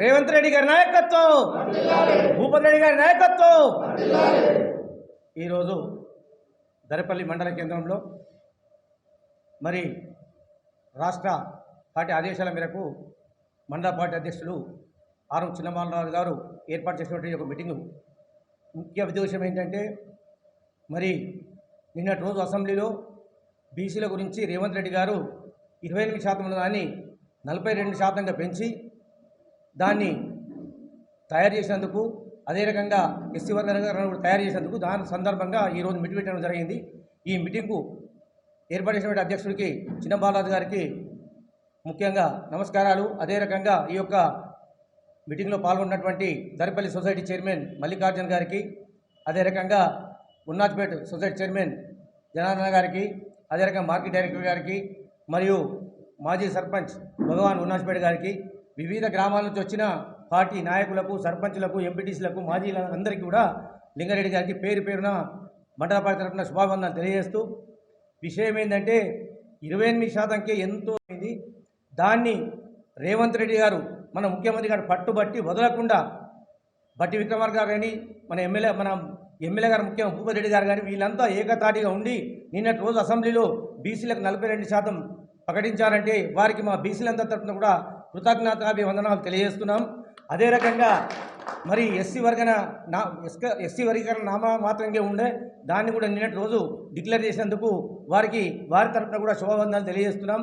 రేవంత్ రెడ్డి గారి నాయకత్వం. భూపతి రెడ్డి గారి నాయకత్వం. ఈరోజు దరపల్లి మండల కేంద్రంలో మరి రాష్ట్ర పార్టీ ఆదేశాల మేరకు మండల పార్టీ అధ్యక్షులు ఆరం చిన్నమాలరాజు గారు ఏర్పాటు చేసినటువంటి ఒక మీటింగు. ముఖ్య ఉద్దేశం ఏంటంటే మరి నిన్నటి రోజు అసెంబ్లీలో బీసీల గురించి రేవంత్ రెడ్డి గారు ఇరవై ఎనిమిది శాతం కానీ నలభై రెండు శాతంగా పెంచి దాన్ని తయారు చేసినందుకు అదే రకంగా ఎస్సీ వర్గాలను కూడా తయారు చేసినందుకు దాని సందర్భంగా ఈరోజు మీటింగ్ పెట్టడం జరిగింది. ఈ మీటింగ్కు ఏర్పాటు చేసినటువంటి అధ్యక్షుడికి చిన్న బాలాజీ గారికి ముఖ్యంగా నమస్కారాలు. అదే రకంగా ఈ యొక్క మీటింగ్లో పాల్గొన్నటువంటి దరిపల్లి సొసైటీ చైర్మన్ మల్లికార్జున్ గారికి అదే రకంగా ఉన్నాజ్పేట్ సొసైటీ చైర్మన్ జనార్దన గారికి అదే రకంగా మార్కెట్ డైరెక్టర్ గారికి మరియు మాజీ సర్పంచ్ భగవాన్ ఉన్నాజ్పేట్ గారికి వివిధ గ్రామాల నుంచి వచ్చిన పార్టీ నాయకులకు సర్పంచులకు ఎంపీటీసీలకు మాజీ అందరికీ కూడా లింగారెడ్డి గారికి పేరు పేరున మండల పార్టీ తరఫున శుభాభివందనలు తెలియజేస్తూ విషయం ఏంటంటే ఇరవై ఎనిమిది శాతంకే ఎంతో అయింది దాన్ని రేవంత్ రెడ్డి గారు మన ముఖ్యమంత్రి గారు పట్టుబట్టి వదలకుండా బట్టి విక్రమార్ గారు కానీ మన ఎమ్మెల్యే మన ఎమ్మెల్యే గారు ముఖ్యం భూపతి రెడ్డి గారు కానీ వీళ్ళంతా ఏకతాటిగా ఉండి నిన్నటి రోజు అసెంబ్లీలో బీసీలకు నలభై రెండు శాతం ప్రకటించారంటే వారికి మా బీసీలంతా తరఫున కూడా కృతజ్ఞతాభివందనాలు తెలియజేస్తున్నాం. అదే రకంగా మరి ఎస్సీ వర్గన నా ఎస్క ఎస్సీ వర్గీకరణ నామా మాత్రంగా ఉండే దాన్ని కూడా నిన్నటి రోజు డిక్లేర్ చేసినందుకు వారికి వారి తరఫున కూడా శుభవందనాలు తెలియజేస్తున్నాం.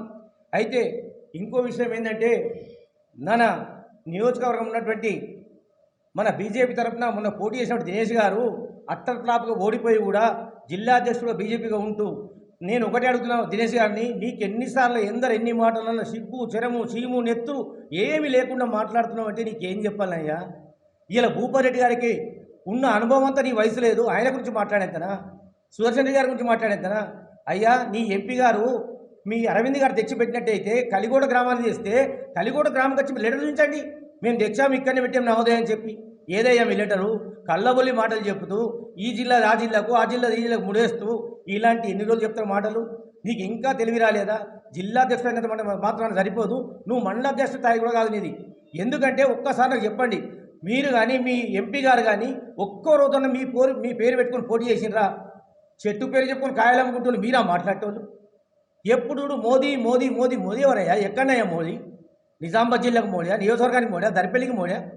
అయితే ఇంకో విషయం ఏంటంటే మన నియోజకవర్గం ఉన్నటువంటి మన బీజేపీ తరఫున మొన్న పోటీ చేసినటువంటి దినేష్ గారు అట్టర్ ఫ్లాప్గా ఓడిపోయి కూడా జిల్లా అధ్యక్షుడు బీజేపీగా ఉంటూ నేను ఒకటే అడుగుతున్నాను దినేష్ గారిని నీకు ఎన్నిసార్లు ఎందరు ఎన్ని మాటలన్నా సిగ్గు చెరము చీము నెత్తు ఏమీ లేకుండా మాట్లాడుతున్నావు అంటే నీకేం చెప్పాలయ్యా? ఇలా భూపారెడ్డి గారికి ఉన్న అనుభవం అంతా నీ వయసు లేదు ఆయన గురించి మాట్లాడేద్దనా సుదర్శన్ రెడ్డి గారి గురించి మాట్లాడేద్దనా అయ్యా నీ ఎంపీ గారు మీ అరవింద్ గారు తెచ్చిపెట్టినట్టయితే కలిగోడ గ్రామాన్ని చేస్తే కలిగోడ గ్రామం వచ్చి లెటర్ చూపించండి. మేము తెచ్చాము ఇక్కడనే పెట్టాం నవోదయం అని చెప్పి. ఏదయ్యా మీ లెటరు? కళ్ళబొల్లి మాటలు చెప్తూ ఈ జిల్లా ఆ జిల్లాకు ఆ జిల్లా ఈ జిల్లాకు ముడేస్తూ ఇలాంటి ఎన్ని రోజులు చెప్తారు మాటలు? నీకు ఇంకా తెలివి రాలేదా? జిల్లా అధ్యక్షుడు మాత్రం సరిపోదు. నువ్వు మండల అధ్యక్షుడు స్థాయి కూడా కాదు నీది. ఎందుకంటే ఒక్కసారి నాకు చెప్పండి. మీరు కానీ మీ ఎంపీ గారు కానీ ఒక్కో రోజున మీ పోరు మీ పేరు పెట్టుకొని పోటీ చేసినరా చెట్టు పేరు చెప్పుకొని కాయలు మీరా మాట్లాడేటోళ్ళు? ఎప్పుడు మోదీ మోదీ మోదీ మోదీ ఎవరయ్యా? ఎక్కడయ్యా మోదీ? నిజామాబాద్ జిల్లాకు మోడా నియోజకవర్గానికి మోడా దరిపల్లికి మోడా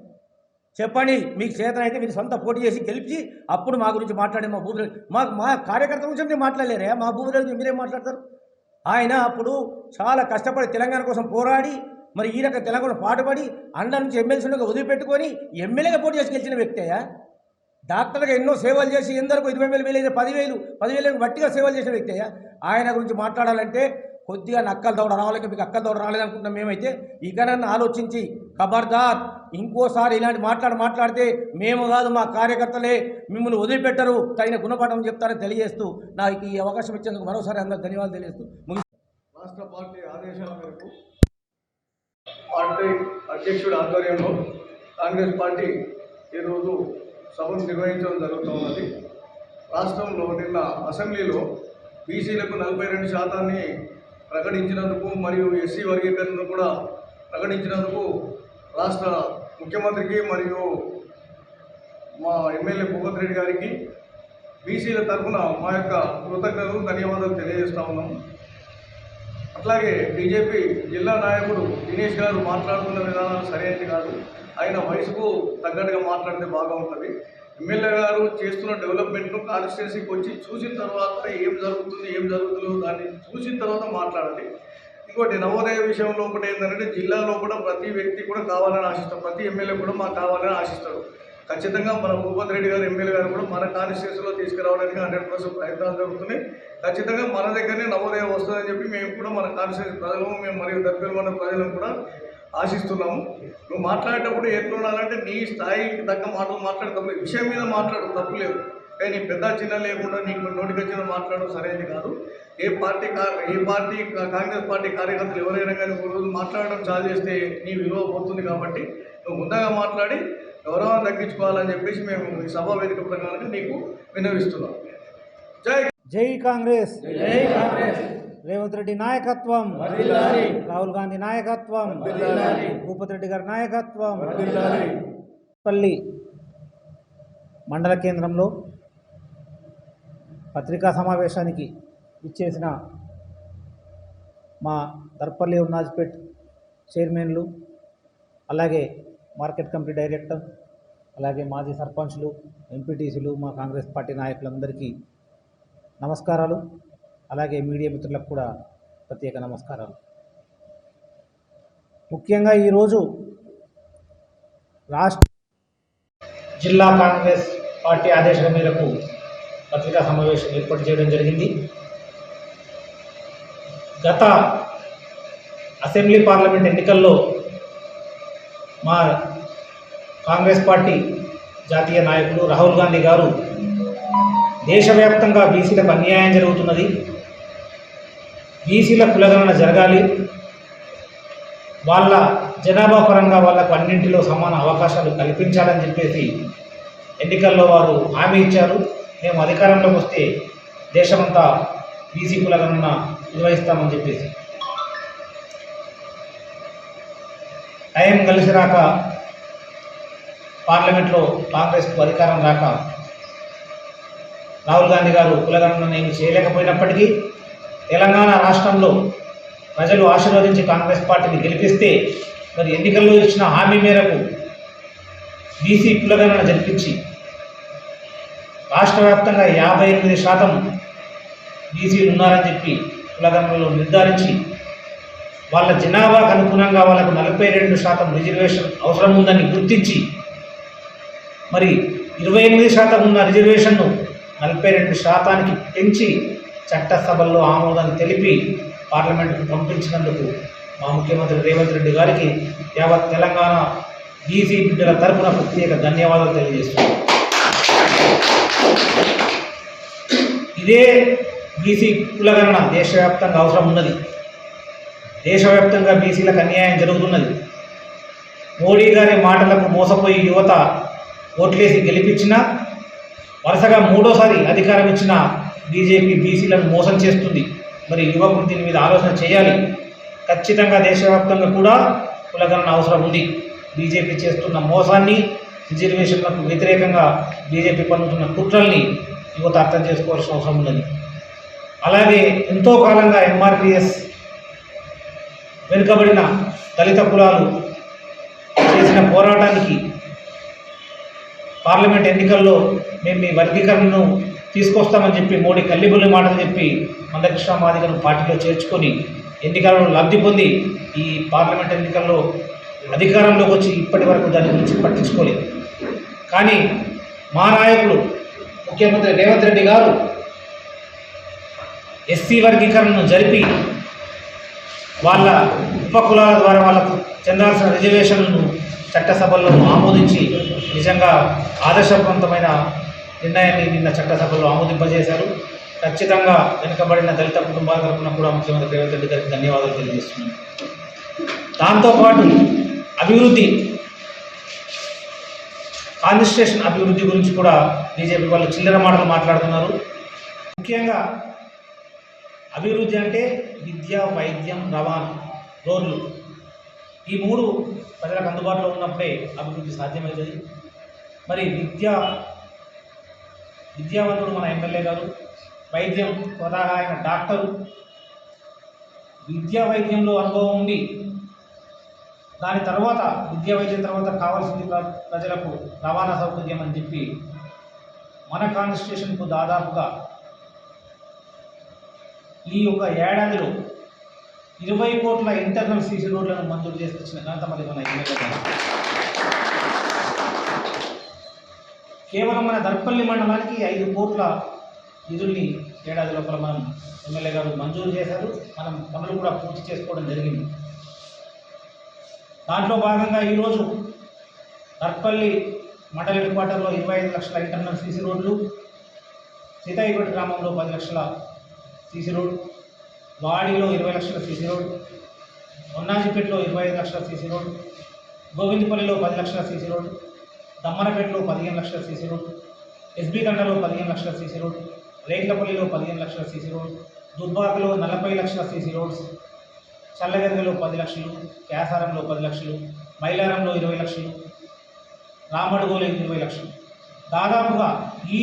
చెప్పండి మీకు చేతనైతే అయితే మీరు సొంత పోటీ చేసి గెలిచి అప్పుడు మా గురించి మాట్లాడే మా భూమి మా మా కార్యకర్తల గురించి మీరు మాట్లాడలేరా? మా భూమి గురించి మీరేం మాట్లాడతారు? ఆయన అప్పుడు చాలా కష్టపడి తెలంగాణ కోసం పోరాడి మరి ఈ రకం తెలంగాణ పాటుపడి అండ నుంచి ఎమ్మెల్సీగా వదిలిపెట్టుకొని ఎమ్మెల్యేగా పోటీ చేసి గెలిచిన వ్యక్తి అయ్యా? డాక్టర్గా ఎన్నో సేవలు చేసి ఎందరకు ఇరవై వేలు వేలు పదివేలు పదివేలు వట్టిగా సేవలు చేసిన వ్యక్తి అయ్యా? ఆయన గురించి మాట్లాడాలంటే కొద్దిగా నక్కల దౌడ రావాలి మీకు అక్కల దౌడ రాలేదనుకుంటున్నాం మేమైతే ఇకనన్ను ఆలోచించి ఖబర్దార్ ఇంకోసారి ఇలాంటి మాట్లాడి మాట్లాడితే మేము కాదు మా కార్యకర్తలే మిమ్మల్ని వదిలిపెట్టరు. తగిన గుణపాఠం చెప్తారని తెలియజేస్తూ నాకు ఈ అవకాశం ఇచ్చేందుకు మరోసారి అందరూ ధన్యవాదాలు తెలియజేస్తూ రాష్ట్ర పార్టీ ఆదేశాల మేరకు పార్టీ అధ్యక్షుడి ఆధ్వర్యంలో కాంగ్రెస్ పార్టీ ఈరోజు సభను నిర్వహించడం జరుగుతున్నది రాష్ట్రంలో నిన్న అసెంబ్లీలో బీసీలకు నలభై రెండు శాతాన్ని ప్రకటించినందుకు మరియు ఎస్సీ వర్గీకరణను కూడా ప్రకటించినందుకు రాష్ట్ర ముఖ్యమంత్రికి మరియు మా ఎమ్మెల్యే భూపత్ రెడ్డి గారికి బీసీల తరఫున మా యొక్క కృతజ్ఞతలు ధన్యవాదాలు తెలియజేస్తా ఉన్నాం. అట్లాగే బీజేపీ జిల్లా నాయకుడు దినేష్ గారు మాట్లాడుతున్న విధానం సరైనది కాదు. ఆయన వయసుకు తగ్గట్టుగా మాట్లాడితే బాగా ఉంటుంది ఎమ్మెల్యే గారు చేస్తున్న డెవలప్మెంట్ను కాన్స్టిట్యున్సీకి వచ్చి చూసిన తర్వాత ఏం జరుగుతుంది ఏం జరుగుతుందో దాన్ని చూసిన తర్వాత మాట్లాడాలి. ఇంకోటి నవోదయ విషయంలో ఒకటి ఏంటంటే జిల్లాలో కూడా ప్రతి వ్యక్తి కూడా కావాలని ఆశిస్తాం ప్రతి ఎమ్మెల్యే కూడా మాకు కావాలని ఆశిస్తారు ఖచ్చితంగా మన భూపతి రెడ్డి గారు ఎమ్మెల్యే గారు కూడా మన కాన్స్టిట్యూన్సీలో తీసుకురావడానికి హండ్రెడ్ పర్సెంట్ ప్రయత్నాలు జరుగుతున్నాయి. ఖచ్చితంగా మన దగ్గరనే నవోదయం వస్తుందని చెప్పి మేము కూడా మన కాన్స్టిట్యూన్సీ ప్రజలు మేము మరియు దగ్గర మన ప్రజలను కూడా ఆశిస్తున్నాము. నువ్వు మాట్లాడేటప్పుడు ఎట్లుండాలంటే నీ స్థాయికి తగ్గ మాటలు మాట్లాడతాం విషయం మీద మాట్లాడు తప్పు లేదు. కానీ నీ పెద్ద చిన్న లేకుండా నీకు నోటికి వచ్చిన మాట్లాడడం సరైనది కాదు. ఏ పార్టీ కా ఏ పార్టీ కాంగ్రెస్ పార్టీ కార్యకర్తలు ఎవరైనా కానీ ఒక రోజు మాట్లాడడం చాలు చేస్తే నీ విలువ పోతుంది కాబట్టి నువ్వు ముందుగా మాట్లాడి గౌరవం తగ్గించుకోవాలని చెప్పేసి మేము ఈ సభా వేదిక ప్రకారంగా నీకు విన్నవిస్తున్నాం. జై జై కాంగ్రెస్. జై కాంగ్రెస్. రేవంత్ రెడ్డి నాయకత్వం. రాహుల్ గాంధీ నాయకత్వం. భూపతి రెడ్డి గారి నాయకత్వం. పల్లి మండల కేంద్రంలో పత్రికా సమావేశానికి ఇచ్చేసిన మా దర్పల్లి ఉన్నాజ్పేట్ చైర్మన్లు అలాగే మార్కెట్ కమిటీ డైరెక్టర్ అలాగే మాజీ సర్పంచ్లు ఎంపీటీసీలు మా కాంగ్రెస్ పార్టీ నాయకులందరికీ నమస్కారాలు. అలాగే మీడియా మిత్రులకు కూడా ప్రత్యేక నమస్కారాలు. ముఖ్యంగా ఈరోజు రాష్ట్ర జిల్లా కాంగ్రెస్ పార్టీ ఆదేశాల మేరకు పత్రికా సమావేశం ఏర్పాటు చేయడం జరిగింది. గత అసెంబ్లీ పార్లమెంట్ ఎన్నికల్లో మా కాంగ్రెస్ పార్టీ జాతీయ నాయకులు రాహుల్ గాంధీ గారు దేశవ్యాప్తంగా బీసీలకు అన్యాయం జరుగుతున్నది. బీసీల కులగణన జరగాలి. వాళ్ళ జనాభా పరంగా వాళ్ళకు అన్నింటిలో సమాన అవకాశాలు కల్పించాలని చెప్పేసి ఎన్నికల్లో వారు హామీ ఇచ్చారు. మేము అధికారంలోకి వస్తే దేశమంతా బీసీ కులగణన నిర్వహిస్తామని చెప్పేసి. టైం కలిసి రాక పార్లమెంట్లో కాంగ్రెస్కు అధికారం రాక రాహుల్ గాంధీ గారు కులగణన ఏమి చేయలేకపోయినప్పటికీ తెలంగాణ రాష్ట్రంలో ప్రజలు ఆశీర్వదించి కాంగ్రెస్ పార్టీని గెలిపిస్తే మరి ఎన్నికల్లో ఇచ్చిన హామీ మేరకు బీసీ కులగణన జరిపించి రాష్ట్ర వ్యాప్తంగా యాభై ఎనిమిది శాతం బీసీలు ఉన్నారని చెప్పి కులగణనలో నిర్ధారించి వాళ్ళ జనాభాకు అనుగుణంగా వాళ్ళకు నలభై రెండు శాతం రిజర్వేషన్ అవసరం ఉందని గుర్తించి మరి ఇరవై ఎనిమిది శాతం ఉన్న రిజర్వేషన్ను నలభై రెండు శాతానికి పెంచి చట్టసభల్లో ఆమోదం తెలిపి పార్లమెంటుకు పంపించినందుకు మా ముఖ్యమంత్రి రేవంత్ రెడ్డి గారికి యావత్ తెలంగాణ బీసీ బిడ్డల తరపున ప్రత్యేక ధన్యవాదాలు తెలియజేస్తున్నాను ఇదే బీసీ కులగణన దేశవ్యాప్తంగా అవసరం ఉన్నది. దేశవ్యాప్తంగా బీసీలకు అన్యాయం జరుగుతున్నది. మోడీ గారి మాటలకు మోసపోయి యువత ఓట్లేసి గెలిపించినా వరుసగా మూడోసారి అధికారం ఇచ్చిన బీజేపీ బీసీలను మోసం చేస్తుంది. మరి యువకులు దీని మీద ఆలోచన చేయాలి. ఖచ్చితంగా దేశవ్యాప్తంగా కూడా కులగణన అవసరం ఉంది. బీజేపీ చేస్తున్న మోసాన్ని రిజర్వేషన్లకు వ్యతిరేకంగా బీజేపీ పన్నుతున్న కుట్రల్ని యువత అర్థం చేసుకోవాల్సిన అవసరం ఉందని అలాగే ఎంతో కాలంగా ఎంఆర్పిఎస్ వెనుకబడిన దళిత కులాలు చేసిన పోరాటానికి పార్లమెంట్ ఎన్నికల్లో మేము మీ వర్గీకరణను తీసుకొస్తామని చెప్పి మోడీ కల్లిబుల్లి మాటలు చెప్పి మందకృష్ణ మాదిగను పార్టీలో చేర్చుకొని ఎన్నికలలో లబ్ధి పొంది ఈ పార్లమెంట్ ఎన్నికల్లో అధికారంలోకి వచ్చి ఇప్పటి వరకు దాని గురించి పట్టించుకోలేదు. కానీ మా నాయకులు ముఖ్యమంత్రి రేవంత్ రెడ్డి గారు ఎస్సీ వర్గీకరణను జరిపి వాళ్ళ ఉపకులాల ద్వారా వాళ్ళకు చెందాల్సిన రిజర్వేషన్లను చట్టసభల్లో ఆమోదించి నిజంగా ఆదర్శవంతమైన నిర్ణయాన్ని నిన్న చట్టసభలో ఆమోదింపజేశారు. ఖచ్చితంగా వెనుకబడిన దళిత కుటుంబాల తరఫున కూడా ముఖ్యమంత్రి రేవంత్ రెడ్డి గారికి ధన్యవాదాలు తెలియజేస్తున్నాను. దాంతోపాటు అభివృద్ధి కాన్స్టిట్యూషన్ అభివృద్ధి గురించి కూడా బీజేపీ వాళ్ళు చిల్లర మాటలు మాట్లాడుతున్నారు. ముఖ్యంగా అభివృద్ధి అంటే విద్య వైద్యం రవాణా రోడ్లు. ఈ మూడు ప్రజలకు అందుబాటులో ఉన్నప్పుడే అభివృద్ధి సాధ్యమవుతుంది. మరి విద్య విద్యావంతుడు మన ఎమ్మెల్యే గారు వైద్యం స్వతహా ఆయన డాక్టరు. విద్యా వైద్యంలో అనుభవం ఉండి దాని తర్వాత విద్యా వైద్యం తర్వాత కావాల్సింది ప్ర- ప్రజలకు రవాణా సౌకర్యం అని చెప్పి మన కాన్స్టిట్యూషన్కు దాదాపుగా ఈ యొక్క ఏడాదిలో ఇరవై కోట్ల ఇంటర్నల్ సీసీ రోడ్లను మంజూరు చేసుకొచ్చిన ఘనత మరి మన ఎమ్మెల్యే కేవలం మన దర్పల్లి మండలానికి ఐదు కోట్ల నిధుల్ని ఏడాది లోపల మనం ఎమ్మెల్యే గారు మంజూరు చేశారు. మనం పనులు కూడా పూర్తి చేసుకోవడం జరిగింది. దాంట్లో భాగంగా ఈరోజు దర్పల్లి మండల హెడ్ క్వార్టర్లో ఇరవై ఐదు లక్షల ఇంటర్నల్ సీసీ రోడ్లు సీతాయిపేట గ్రామంలో పది లక్షల సీసీ రోడ్లు బాడీలో ఇరవై లక్షల సీసీ రోడ్ ఉన్నాజిపేటలో ఇరవై ఐదు లక్షల సీసీ రోడ్ గోవిందపల్లిలో పది లక్షల సీసీ రోడ్ దమ్మరపేటలో పదిహేను లక్షల సీసీ రోడ్ ఎస్బీ కండలో పదిహేను లక్షల సీసీ రోడ్ రేట్లపల్లిలో పదిహేను లక్షల సీసీ రోడ్ దుబ్బాకలో నలభై లక్షల సీసీ రోడ్స్ చల్లగంగలో పది లక్షలు కేసారంలో పది లక్షలు మైలారంలో ఇరవై లక్షలు రామడుగోలో ఇరవై లక్షలు. దాదాపుగా ఈ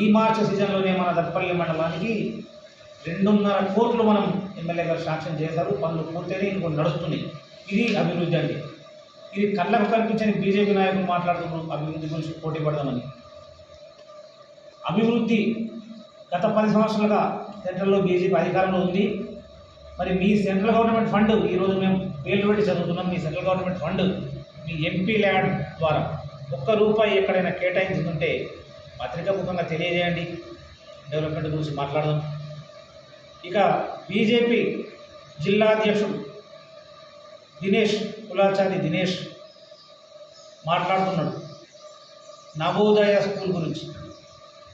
ఈ మార్చి సీజన్లోనే మన దర్పల్లి మండలానికి రెండున్నర కోట్లు మనం ఎమ్మెల్యే గారు శాంక్షన్ చేశారు పనులు పూర్తయినాయి ఇంకొన్ని నడుస్తున్నాయి ఇది అభివృద్ధి అంటే ఇది కళ్ళకు కనిపించని బీజేపీ నాయకులు మాట్లాడుతున్నారు అభివృద్ధి గురించి పోటీ పడదామని. అభివృద్ధి గత పది సంవత్సరాలుగా సెంట్రల్లో బీజేపీ అధికారంలో ఉంది. మరి మీ సెంట్రల్ గవర్నమెంట్ ఫండ్ ఈరోజు మేము పేర్లు పెట్టి చదువుతున్నాం మీ సెంట్రల్ గవర్నమెంట్ ఫండ్ మీ ఎంపీ ల్యాండ్ ద్వారా ఒక్క రూపాయి ఎక్కడైనా కేటాయించుకుంటే పత్రికా ముఖంగా తెలియజేయండి. డెవలప్మెంట్ గురించి మాట్లాడదాం. ఇక బీజేపీ జిల్లా అధ్యక్షుడు దినేష్ కులాచారి దినేష్ మాట్లాడుతున్నాడు. నవోదయ స్కూల్ గురించి.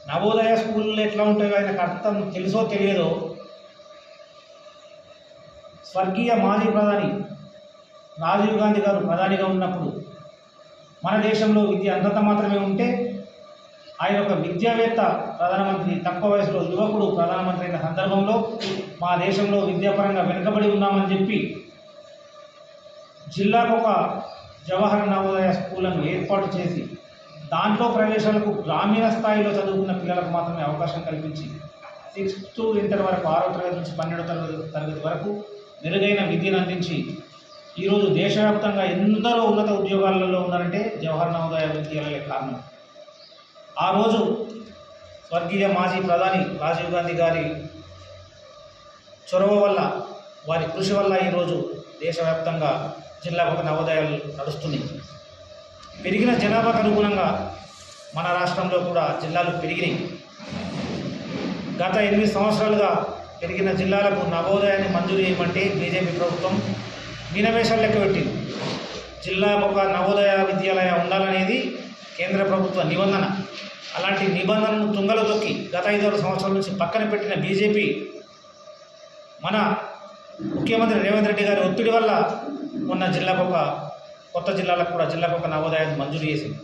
నవోదయ స్కూల్లో ఎట్లా ఉంటాయో ఆయనకు అర్థం తెలుసో తెలియదో స్వర్గీయ మాజీ ప్రధాని రాజీవ్ గాంధీ గారు ప్రధానిగా ఉన్నప్పుడు మన దేశంలో విద్య అంతంత మాత్రమే ఉంటే ఆయన ఒక విద్యావేత్త ప్రధానమంత్రి తక్కువ వయసులో యువకుడు ప్రధానమంత్రి అయిన సందర్భంలో మా దేశంలో విద్యాపరంగా వెనుకబడి ఉన్నామని చెప్పి జిల్లాకు ఒక జవహర్ నవోదయ స్కూళ్ళను ఏర్పాటు చేసి దాంట్లో ప్రవేశాలకు గ్రామీణ స్థాయిలో చదువుకున్న పిల్లలకు మాత్రమే అవకాశం కల్పించి సిక్స్త్ ఇంటర్ వరకు ఆరో తరగతి నుంచి పన్నెండో తరగతి తరగతి వరకు మెరుగైన విద్యను అందించి ఈరోజు దేశవ్యాప్తంగా ఎందరో ఉన్నత ఉద్యోగాలలో ఉన్నారంటే జవహర్ నవోదయ విద్యాలయ కారణం. ఆ రోజు స్వర్గీయ మాజీ ప్రధాని రాజీవ్ గాంధీ గారి చొరవ వల్ల వారి కృషి వల్ల ఈరోజు దేశవ్యాప్తంగా జిల్లాకు ఒక నవోదయాలు నడుస్తున్నాయి. పెరిగిన జనాభాకు అనుగుణంగా మన రాష్ట్రంలో కూడా జిల్లాలు పెరిగినాయి. గత ఎనిమిది సంవత్సరాలుగా పెరిగిన జిల్లాలకు నవోదయాన్ని మంజూరు చేయమంటే బీజేపీ ప్రభుత్వం మీనవేశాలు లెక్క పెట్టింది జిల్లా ఒక నవోదయ విద్యాలయ ఉండాలనేది కేంద్ర ప్రభుత్వ నిబంధన. అలాంటి నిబంధనను తుంగలో తొక్కి గత ఐదారు సంవత్సరాల నుంచి పక్కన పెట్టిన బీజేపీ మన ముఖ్యమంత్రి రేవంత్ రెడ్డి గారి ఒత్తిడి వల్ల ఉన్న జిల్లాకు ఒక కొత్త జిల్లాలకు కూడా జిల్లాకు ఒక నవోదయాన్ని మంజూరు చేసింది.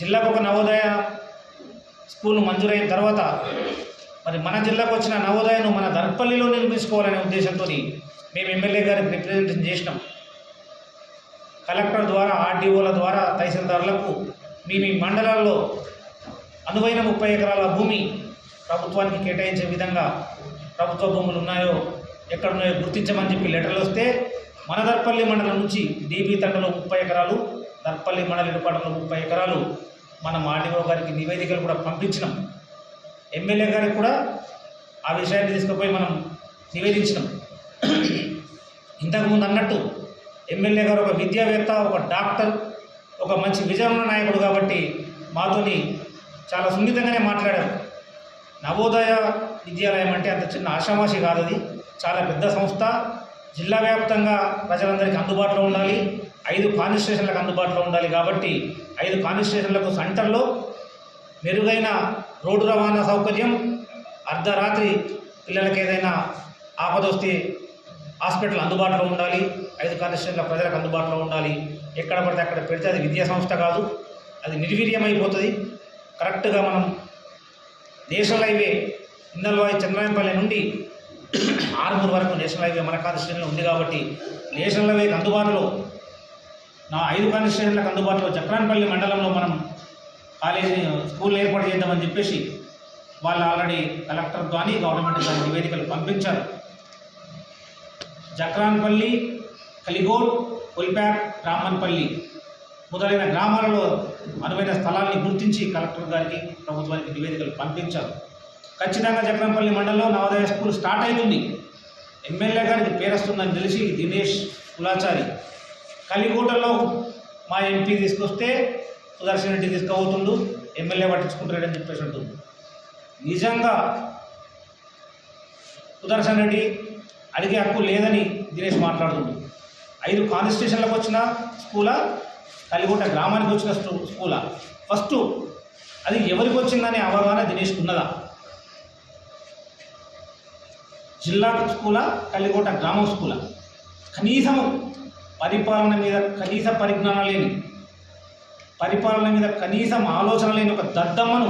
జిల్లాకు ఒక నవోదయ స్కూల్ మంజూరైన తర్వాత మరి మన జిల్లాకు వచ్చిన నవోదయను మన దర్పల్లిలో నిర్మించుకోవాలనే ఉద్దేశంతో మేము ఎమ్మెల్యే గారికి రిప్రజెంటేషన్ చేసినాం. కలెక్టర్ ద్వారా ఆర్డీఓల ద్వారా తహసీల్దారులకు మీ మీ మండలాల్లో అనువైన ముప్పై ఎకరాల భూమి ప్రభుత్వానికి కేటాయించే విధంగా ప్రభుత్వ భూములు ఉన్నాయో ఎక్కడున్నాయో గుర్తించమని చెప్పి లెటర్లు వస్తే మన దర్పల్లి మండలం నుంచి డీబీ తండలో ముప్పై ఎకరాలు దర్పల్లి మండలి ఇటుపాటలో ముప్పై ఎకరాలు మనం ఆర్డీఓ గారికి నివేదికలు కూడా పంపించినాం. ఎమ్మెల్యే గారికి కూడా ఆ విషయాన్ని తీసుకుపోయి మనం నివేదించినాం. ఇంతకుముందు అన్నట్టు ఎమ్మెల్యే గారు ఒక విద్యావేత్త ఒక డాక్టర్ ఒక మంచి విజయమైన నాయకుడు కాబట్టి మాతోని చాలా సున్నితంగానే మాట్లాడారు. నవోదయ విద్యాలయం అంటే అంత చిన్న ఆషామాషి కాదు అది. చాలా పెద్ద సంస్థ. జిల్లా వ్యాప్తంగా ప్రజలందరికీ అందుబాటులో ఉండాలి. ఐదు కాన్స్టిట్యూషన్లకు అందుబాటులో ఉండాలి కాబట్టి ఐదు కాన్స్టిట్యూషన్లకు సెంటర్లో మెరుగైన రోడ్డు రవాణా సౌకర్యం అర్ధరాత్రి పిల్లలకి ఏదైనా ఆపద వస్తే హాస్పిటల్ అందుబాటులో ఉండాలి. ఐదు కాన్స్టిట్యూషన్ల ప్రజలకు అందుబాటులో ఉండాలి. ఎక్కడ పడితే అక్కడ పెడితే అది విద్యా సంస్థ కాదు. అది నిర్వీర్యమైపోతుంది. కరెక్ట్గా మనం నేషనల్ హైవే ఇందల్వాయి చంద్రాయపల్లి నుండి ఆరుమూరు వరకు నేషనల్ హైవే మన కాన్స్టిట్యూషన్లో ఉంది కాబట్టి నేషనల్ హైవేకి అందుబాటులో నా ఐదు కాన్స్టిట్యూషన్లకు అందుబాటులో చక్రాన్పల్లి మండలంలో మనం కాలేజీ స్కూల్ ఏర్పాటు చేద్దామని చెప్పేసి వాళ్ళు ఆల్రెడీ కలెక్టర్ కానీ గవర్నమెంట్ కానీ నివేదికలు పంపించారు. జక్రాన్పల్లి కలిగోడ్ పుల్ప్యాక్ రామన్పల్లి మొదలైన గ్రామాలలో అనువైన స్థలాన్ని గుర్తించి కలెక్టర్ గారికి ప్రభుత్వానికి నివేదికలు పంపించారు. ఖచ్చితంగా జక్రంపల్లి మండలంలో నవోదయ స్కూల్ స్టార్ట్ అయింది ఎమ్మెల్యే గారికి పేరొస్తుందని తెలిసి దినేష్ కులాచారి కలిగూటలో మా ఎంపీ తీసుకొస్తే సుదర్శన్ రెడ్డి తీసుకుపోతుండు ఎమ్మెల్యే పట్టించుకుంటాడని చెప్పేసి ఉంటుంది నిజంగా సుదర్శన్ రెడ్డి అడిగే హక్కు లేదని దినేష్ మాట్లాడుతుంది ఐదు కాన్స్టిట్యూషన్లకు వచ్చిన స్కూలా? కలిగుంట గ్రామానికి వచ్చిన స్కూలా? ఫస్ట్ అది ఎవరికి వచ్చిందనే అవగాహన దినేష్కి ఉన్నదా జిల్లా స్కూలా? కలిగోట గ్రామం స్కూలా? కనీసం పరిపాలన మీద కనీస పరిజ్ఞానం లేని పరిపాలన మీద కనీసం ఆలోచన లేని ఒక దద్దమ్మను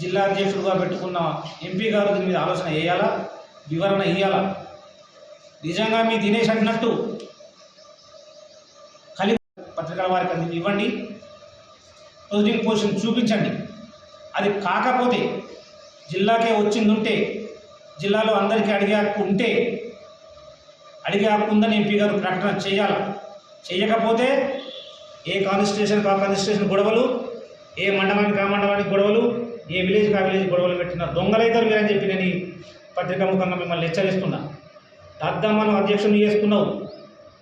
జిల్లా అధ్యక్షుడుగా పెట్టుకున్న ఎంపీ గారు దీని మీద ఆలోచన వేయాలా? వివరణ ఇవ్వాలా నిజంగా మీ దినేష్ అంటున్నట్టు పత్రికల వారికి అంది ఇవ్వండి. పొజిటివ్ పొజిషన్ చూపించండి. అది కాకపోతే జిల్లాకే వచ్చిందుంటే జిల్లాలో అందరికీ అడిగే హక్కు ఉంటే అడిగే హక్కు ఉందని ఎంపీ గారు ప్రకటన చేయాలి. చేయకపోతే ఏ కాన్స్టిట్యూషన్ ఆ కాన్స్టిట్యూషన్ గొడవలు ఏ మండలానికి ఆ మండలానికి గొడవలు ఏ విలేజ్ ఆ విలేజ్ గొడవలు పెట్టిన దొంగలైతారు మీరని చెప్పి నేను ఈ పత్రికా ముఖంగా మిమ్మల్ని హెచ్చరిస్తున్నా. దద్దమ్మను అధ్యక్షుని చేసుకున్నావు.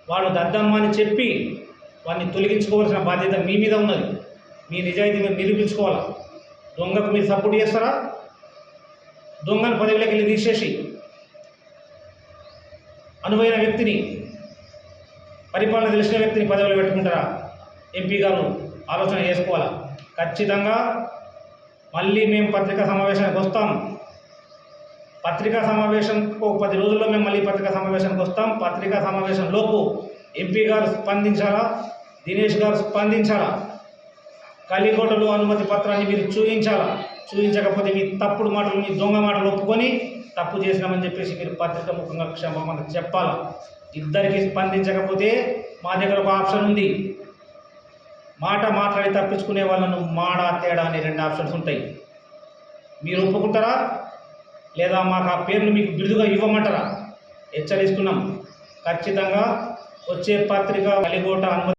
వాడు దద్దమ్మ అని చెప్పి వాడిని తొలగించుకోవాల్సిన బాధ్యత మీ మీద ఉన్నది. మీ నిజాయితీ మీరు నిరూపించుకోవాలా? దొంగకు మీరు సపోర్ట్ చేస్తారా? దొంగను పదవిలోకి వెళ్ళి తీసేసి అనువైన వ్యక్తిని పరిపాలన తెలిసిన వ్యక్తిని పదవిలో పెట్టుకుంటారా? ఎంపీ గారు ఆలోచన చేసుకోవాలా? ఖచ్చితంగా మళ్ళీ మేము పత్రికా సమావేశానికి వస్తాం. పత్రికా సమావేశంకు ఒక పది రోజుల్లో మేము మళ్ళీ పత్రికా సమావేశానికి వస్తాం. పత్రికా సమావేశంలోపు ఎంపీ గారు స్పందించాలా? దినేష్ గారు స్పందించాలా? కలికోటలో అనుమతి పత్రాన్ని మీరు చూపించాలా చూపించకపోతే మీ తప్పుడు మాటలు మీ దొంగ మాటలు ఒప్పుకొని తప్పు చేసినామని చెప్పేసి మీరు పత్రిక ముఖంగా క్షమాపణ చెప్పాలా? ఇద్దరికి స్పందించకపోతే మా దగ్గర ఒక ఆప్షన్ ఉంది. మాట మాట్లాడి తప్పించుకునే వాళ్ళను మాడ తేడా అనే రెండు ఆప్షన్స్ ఉంటాయి. మీరు ఒప్పుకుంటారా? లేదా మాకు ఆ పేర్లు మీకు బిరుదుగా ఇవ్వమంటారా? హెచ్చరిస్తున్నాం. ఖచ్చితంగా వచ్చే పత్రిక కలిగోట అనుమతి